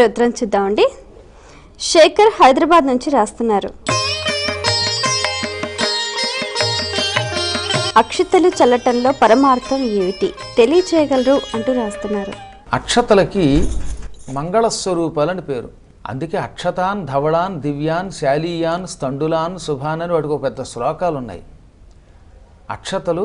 రుద్రం చూద్దామండి. శేఖర్ హైదరాబాద్ నుంచి రాస్తున్నారు. అక్షతలు చల్లటంలో పరమార్థం ఏమిటి? తెలియచేయగలరు అంటూ రాస్తున్నారు. అక్షతలకి మంగళస్వరూపాలని పేరు. అందుకే అక్షతాన్ ధవళాన్ దివ్యాన్ శాలీయాన్ స్థండులాన్ శుభాన్ అని వాటికి ఒక పెద్ద శ్లోకాలు ఉన్నాయి అక్షతలు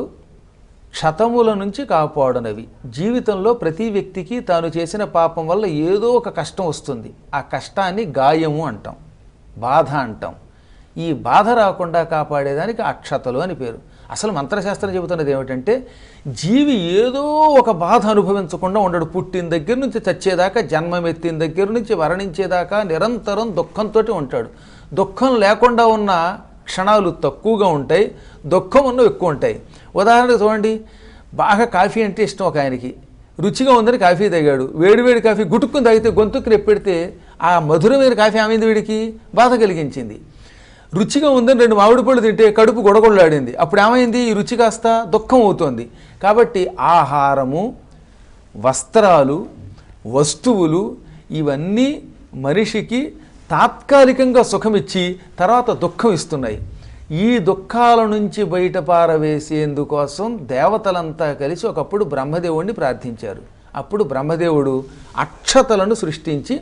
క్షతముల నుంచి కాపాడునవి. జీవితంలో ప్రతి వ్యక్తికి తాను చేసిన పాపం వల్ల ఏదో ఒక కష్టం వస్తుంది. ఆ కష్టాన్ని గాయము అంటాం. బాధ అంటాం. ఈ బాధ రాకుండా కాపాడేదానికి అక్షతలు అని పేరు. అసలు మంత్రశాస్త్రం చెబుతున్నది ఏమిటంటే జీవి ఏదో ఒక బాధ అనుభవించకుండా ఉండడు. పుట్టిన దగ్గర నుంచి చచ్చేదాకా జన్మమెత్తిన దగ్గర నుంచి మరణించేదాకా నిరంతరం దుఃఖంతో ఉంటాడు. దుఃఖం లేకుండా ఉన్న క్షణాలు తక్కువగా ఉంటాయి దుఃఖం ఉన్నవి ఎక్కువ ఉంటాయి. ఉదాహరణకు చూడండి బాగా కాఫీ అంటే ఇష్టం ఒక ఆయనకి. రుచిగా ఉందని కాఫీ తాగాడు. వేడివేడి కాఫీ గుటుక్కుని తాగితే గొంతుకు నెప్పెడితే ఆ మధురమైన కాఫీ ఆమెంది వీడికి? బాధ కలిగించింది. రుచిగా ఉందని రెండు మామిడి పళ్ళు తింటే కడుపు గొడగొళ్ళాడింది అప్పుడు ఏమైంది? ఈ రుచి కాస్త దుఃఖం అవుతోంది. కాబట్టి ఆహారము వస్త్రాలు వస్తువులు ఇవన్నీ మనిషికి తాత్కాలికంగా సుఖమిచ్చి తర్వాత దుఃఖం ఇస్తున్నాయి. ఈ దుఃఖాల నుంచి బయట పారవేసేందుకోసం దేవతలంతా కలిసి ఒకప్పుడు బ్రహ్మదేవుణ్ణి ప్రార్థించారు. అప్పుడు బ్రహ్మదేవుడు అక్షతలను సృష్టించి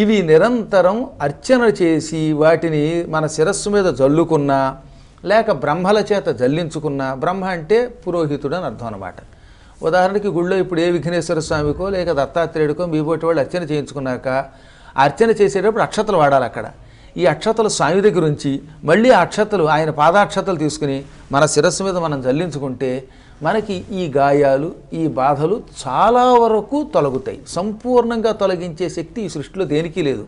ఇవి నిరంతరం అర్చన చేసి వాటిని మన శిరస్సు మీద జల్లుకున్నా లేక బ్రహ్మల చేత జల్లించుకున్నా బ్రహ్మ అంటే పురోహితుడు అని అర్థం అనమాట ఉదాహరణకి గుళ్ళో ఇప్పుడు ఏ విఘ్నేశ్వర స్వామికో లేక దత్తాత్రేయుడికో మీ బోటి వాళ్ళు అర్చన చేయించుకున్నాక అర్చన చేసేటప్పుడు అక్షతలు వాడాలి అక్కడ. ఈ అక్షతలు స్వామి దగ్గర ఉంచి మళ్ళీ అక్షతలు ఆయన పాదాక్షతలు తీసుకుని మన శిరస్సు మీద మనం జల్లించుకుంటే మనకి ఈ గాయాలు ఈ బాధలు చాలా వరకు తొలగుతాయి. సంపూర్ణంగా తొలగించే శక్తి ఈ సృష్టిలో దేనికి లేదు.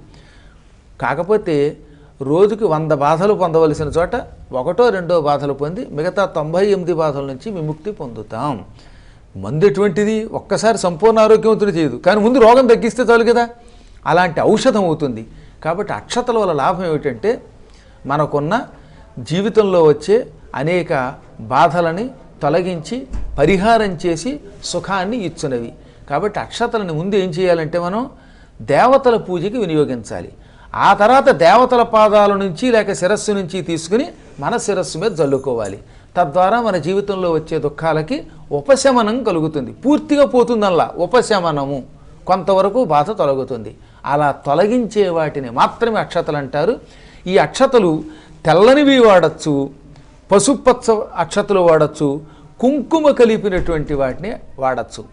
కాకపోతే రోజుకి వంద బాధలు పొందవలసిన చోట ఒకటో రెండో బాధలు పొంది మిగతా తొంభై ఎనిమిది బాధల నుంచి విముక్తి పొందుతాం. మందు ఎటువంటిది? ఒక్కసారి సంపూర్ణ ఆరోగ్యవంతుడు చేయదు. కానీ ముందు రోగం తగ్గిస్తే చాలు కదా. అలాంటి ఔషధం అవుతుంది. కాబట్టి అక్షతల వల్ల లాభం ఏమిటంటే మనకున్న జీవితంలో వచ్చే అనేక బాధలని తొలగించి పరిహారం చేసి సుఖాన్ని ఇచ్చునవి. కాబట్టి అక్షతలని ముందు ఏం చేయాలంటే మనం దేవతల పూజకి వినియోగించాలి. ఆ తర్వాత దేవతల పాదాల నుంచి లేక శిరస్సు నుంచి తీసుకుని మన శిరస్సు మీద జల్లుకోవాలి. తద్వారా మన జీవితంలో వచ్చే దుఃఖాలకి ఉపశమనం కలుగుతుంది. పూర్తిగా పోతుందల్లా ఉపశమనము. కొంతవరకు బాధ తొలగుతుంది. అలా తొలగించే వాటిని మాత్రమే అక్షతలు అంటారు. ఈ అక్షతలు తెల్లనివి వాడచ్చు పసుపచ్చ అక్షతలు వాడచ్చు కుంకుమ కలిపినటువంటి వాటిని వాడచ్చు.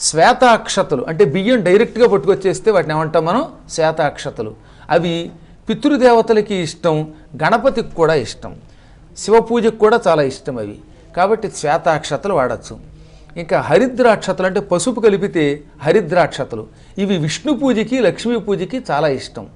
శ్వేతాక్షతలు అంటే బియ్యం డైరెక్ట్గా పట్టుకొచ్చేస్తే వాటిని ఏమంటాం మనం? శ్వేతాక్షతలు. అవి పితృదేవతలకి ఇష్టం గణపతికి కూడా ఇష్టం. శివ పూజకు కూడా చాలా ఇష్టం అవి. కాబట్టి శ్వేతాక్షతలు వాడచ్చు. ఇంకా హరిద్రాక్షతలు అంటే పసుపు కలిపితే హరిద్రాక్షతలు. ఇవి విష్ణు పూజకి లక్ష్మీ పూజకి చాలా ఇష్టం.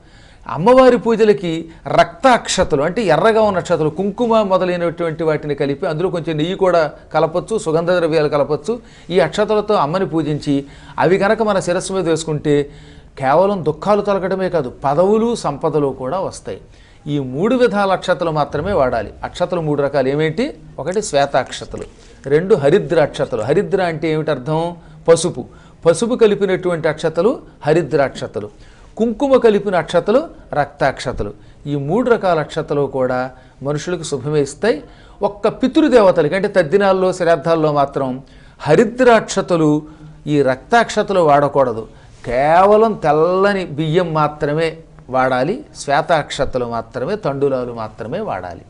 అమ్మవారి పూజలకి రక్తాక్షతలు అంటే ఎర్రగా ఉన్న అక్షతలు కుంకుమ మొదలైనటువంటి వాటిని కలిపి అందులో కొంచెం నెయ్యి కూడా కలపచ్చు సుగంధ ద్రవ్యాలు కలపచ్చు. ఈ అక్షతలతో అమ్మని పూజించి అవి కనుక మన శిరస్సు మీద వేసుకుంటే కేవలం దుఃఖాలు తొలగడమే కాదు పదవులు సంపదలు కూడా వస్తాయి. ఈ మూడు విధాల అక్షతలు మాత్రమే వాడాలి. అక్షతలు మూడు రకాలు ఏమేంటి? ఒకటి శ్వేతాక్షతలు రెండు హరిద్ర అక్షతలు. హరిద్ర అంటే ఏమిటి అర్థం? పసుపు. పసుపు కలిపినటువంటి అక్షతలు హరిద్రాక్షతలు కుంకుమ కలిపిన అక్షతలు రక్తాక్షతలు. ఈ మూడు రకాల అక్షతలు కూడా మనుషులకు శుభమే ఇస్తాయి. ఒక్క పితృదేవతలకి అంటే తద్దినాల్లో శ్రాద్ధాల్లో మాత్రం హరిద్రాక్షతలు ఈ రక్తాక్షతలు వాడకూడదు. కేవలం తెల్లని బియ్యం మాత్రమే వాడాలి. శ్వేతాక్షతలు మాత్రమే తండులాలు మాత్రమే వాడాలి.